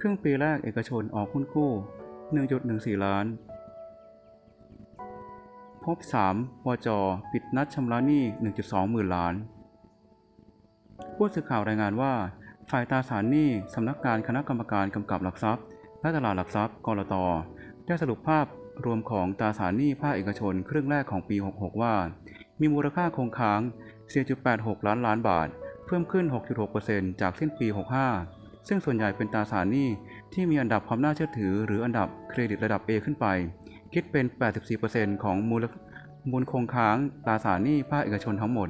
ครึ่งปีแรกเอกชนออกหุ้นกู้ 1.14 ล้าน พบ3วจ ปิดนัดชำระหนี้ 1.2 หมื่นล้าน ผู้สื่อข่าวรายงานว่า ฝ่ายตาสารหนี้สำนักงานคณะกรรมการกำกับหลักทรัพย์ และตลาดหลักทรัพย์กรตได้สรุปภาพรวมของตราสารหนี้ภาคเอกชนครึ่งแรกของปี 66 ว่า มีมูลค่าคงค้าง 4.86 ล้านล้านบาท เพิ่มขึ้น 6.6%จากสิ้นปี 65 ซึ่งส่วนใหญ่เป็นตราสารหนี้ที่มีอันดับความน่าเชื่อถือ หรืออันดับเครดิตระดับ A ขึ้นไป คิดเป็น 84%ของมูลมูลคงค้างตราสารหนี้ภาคเอกชนทั้งหมด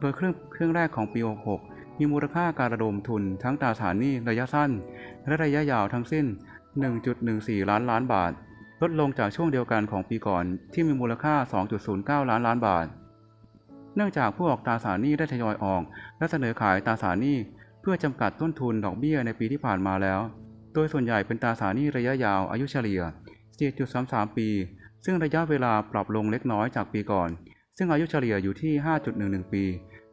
โดยเครื่องเครื่องแรกของปี 66 มีมูลค่าการระดมทุนทั้งตราสารหนี้ระยะสั้น และระยะยาวทั้งสิ้น 1.14 ล้านล้านบาท ลดลงจากช่วงเดียวกันของปีก่อนที่มีมูลค่า 2.09 ล้านล้านบาท เนื่องจากผู้ออกตราสารหนี้ได้ทยอยออก และเสนอขายตราสารหนี้ เพื่อจำกัดต้นทุนดอกเบี้ยในปีที่ผ่านมาแล้ว โดยส่วนใหญ่เป็นตราสารหนี้ระยะยาวอายุเฉลี่ย 4.33 ปี ซึ่งระยะเวลาปรับลงเล็กน้อยจากปีก่อน ซึ่งอายุเฉลี่ยอยู่ที่ 5.11 ปี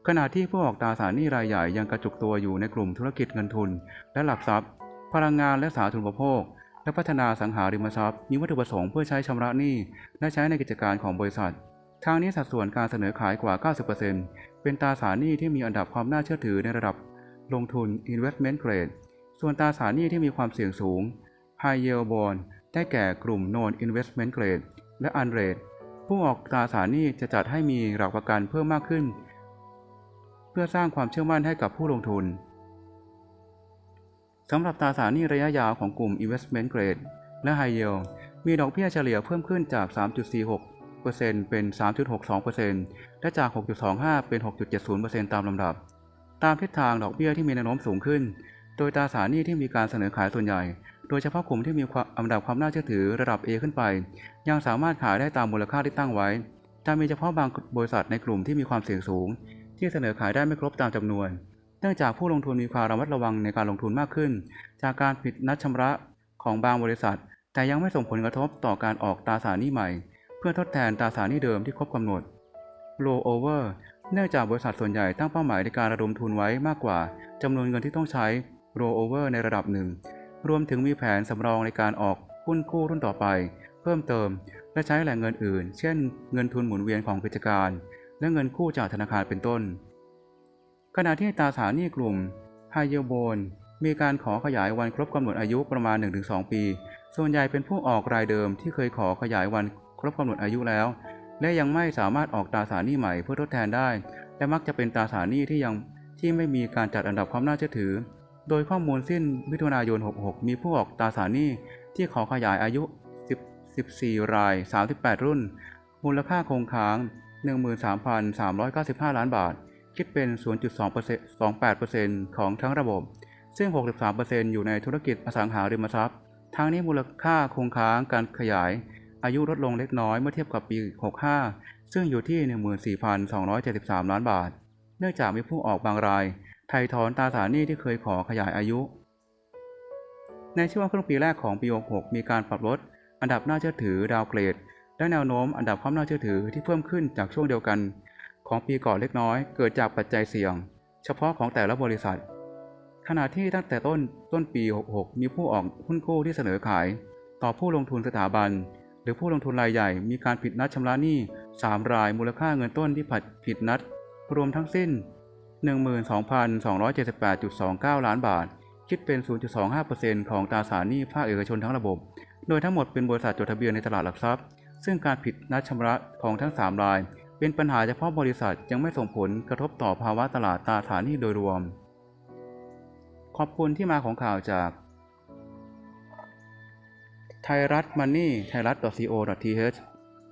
ขณะที่ผู้ออกตราสารหนี้รายใหญ่ยังกระจุกตัวอยู่ในกลุ่มธุรกิจเงินทุน และหลักทรัพย์ พลังงานและสาธารณูปโภค และพัฒนาสังหาริมทรัพย์มีวัตถุประสงค์เพื่อใช้ชำระหนี้และใช้ในกิจการของบริษัททางนี้สัดส่วนการเสนอขายกว่า 90%เป็นตราสารหนี้ที่มีอันดับความน่าเชื่อถือในระดับ ลงทุน investment grade ส่วนตราสารหนี้ที่มีความเสี่ยงสูง high yield bond ได้แก่กลุ่ม non investment grade และ unrated ผู้ออกตราสารหนี้จะจัดให้มีหลักประกันเพิ่มมากขึ้น เพื่อสร้างความเชื่อมั่นให้กับผู้ลงทุนสำหรับตราสารหนี้ระยะยาวของกลุ่ม investment grade และ high yield มีดอกเบี้ยเฉลี่ยเพิ่มขึ้นจาก 3.46%เป็น 3.62%และจาก 6.25 เป็น 6.70%ตามลำดับ ตามทิศทางดอกเบี้ยที่มีแนวโน้มสูงขึ้น โดยตราสารหนี้ที่มีการเสนอขายส่วนใหญ่ โดยเฉพาะกลุ่มที่มีอันดับความน่าเชื่อถือระดับ A ขึ้นไป ยังสามารถขายได้ตามมูลค่าที่ตั้งไว้แต่มีเฉพาะบางบริษัทในกลุ่มที่มีความเสี่ยงสูง ที่เสนอขายได้ไม่ครบตามจำนวน เนื่องจากผู้ลงทุนมีความระมัดระวังในการลงทุนมากขึ้น จากการผิดนัดชำระของบางบริษัท แต่ยังไม่ส่งผลกระทบต่อการออกตราสารหนี้ใหม่ เพื่อทดแทนตราสารหนี้เดิมที่ครบกำหนด roll over เนื่องจากบริษัทส่วนใหญ่ตั้งเป้าหมายในการระดมทุนไว้มากกว่าจำนวนเงินที่ต้องใช้ roll over ในระดับหนึ่ง รวมถึงมีแผนสำรองในการออกหุ้นกู้รุ่นต่อไป เพิ่มเติม และใช้แหล่งเงินอื่น เช่น เงินทุนหมุนเวียนของกิจการ และเงินกู้จากธนาคารเป็นต้น ขณะที่ตราสารหนี้กลุ่ม High Yield Bond มีการขอขยายวันครบกำหนดอายุประมาณ 1-2 ปี ส่วนใหญ่เป็นผู้ออกรายเดิมที่เคยขอขยายวันครบกำหนดอายุแล้ว และยังไม่สามารถออกตราสารหนี้ใหม่เพื่อทดแทนได้ และมักจะเป็นตราสารหนี้ที่ยังที่ไม่มีการจัดอันดับความน่าเชื่อถือ โดยข้อมูลสิ้นมิถุนายน 66 มีผู้ออกตราสารหนี้ที่ขอขยายอายุ 14 ราย 38 รุ่น มูลค่าคงค้าง 13,395 ล้านบาท คิดเป็น 0.28%ของทั้งระบบ ซึ่ง 63%อยู่ในธุรกิจอสังหาริมทรัพย์ ทั้งนี้มูลค่าคงค้างการขยาย อายุลดลงเล็กน้อยเมื่อเทียบกับปี 65 ซึ่งอยู่ที่ 14,273 ล้านบาท เนื่องจากมีผู้ออกบางรายไถ่ถอนตราสารหนี้ที่เคยขอขยายอายุ ในช่วงครึ่งปีแรกของปี 66 มีการปรับลด อันดับน่าเชื่อถือดาวเกรด และแนวโน้มอันดับความน่าเชื่อถือที่เพิ่มขึ้นจากช่วงเดียวกัน ของปีก่อนเล็กน้อย เกิดจากปัจจัยเสี่ยง เฉพาะของแต่ละบริษัท ขณะที่ตั้งแต่ต้นต้นปี 66 มีผู้ออกหุ้นกู้ที่เสนอขาย ต่อผู้ลงทุนสถาบัน หรือผู้ลงทุนรายใหญ่มีการผิดนัดชำระหนี้ 3 รายมูลค่าเงินต้นที่ผัดผิดนัด รวมทั้งสิ้น 12,278.29 ล้านบาท คิดเป็น 0.25%ของตราสารหนี้ภาคเอกชนทั้งระบบ โดยทั้งหมดเป็นบริษัทจดทะเบียนในตลาดหลักทรัพย์ ซึ่งการผิดนัดชำระของทั้ง 3 ราย เป็นปัญหาเฉพาะบริษัทยังไม่ส่งผลกระทบต่อภาวะตลาดตราสารหนี้โดยรวม ขอบคุณที่มาของข่าวจาก ไทยรัฐมันนี่ไทยรัฐ .co.th